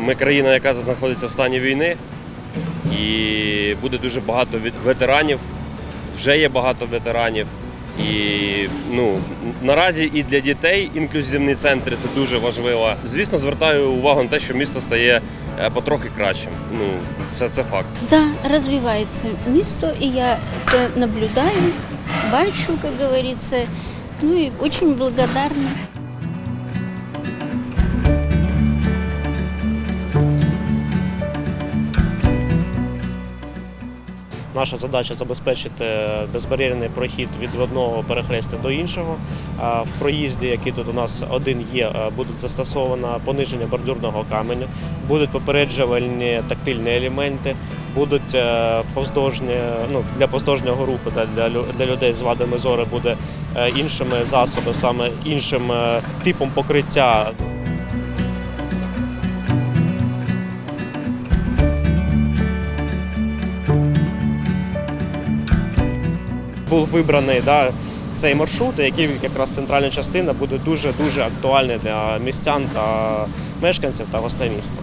ми країна, яка знаходиться в стані війни, і буде дуже багато ветеранів. Вже є багато ветеранів. І ну наразі і для дітей інклюзивні центри це дуже важливо. Звісно, звертаю увагу на те, що місто стає е, потрохи кращим. Ну це, це факт. Да, розвивається місто, і я це наблюдаю, бачу, як говориться. Ну і дуже благодарна. Наша задача забезпечити безбар'єрний прохід від одного перехрестя до іншого. В проїзді, який тут у нас один є, е, будуть застосовано пониження бордюрного каменю, будуть попереджувальні тактильні елементи, будуть е, повздовжні, ну, для повздовжнього руху та для, для людей з вадами зору буде е, іншими засобами, саме іншим типом покриття. Був вибраний да, цей маршрут, який якраз центральна частина буде дуже дуже актуальний для містян та мешканців та гостей міста.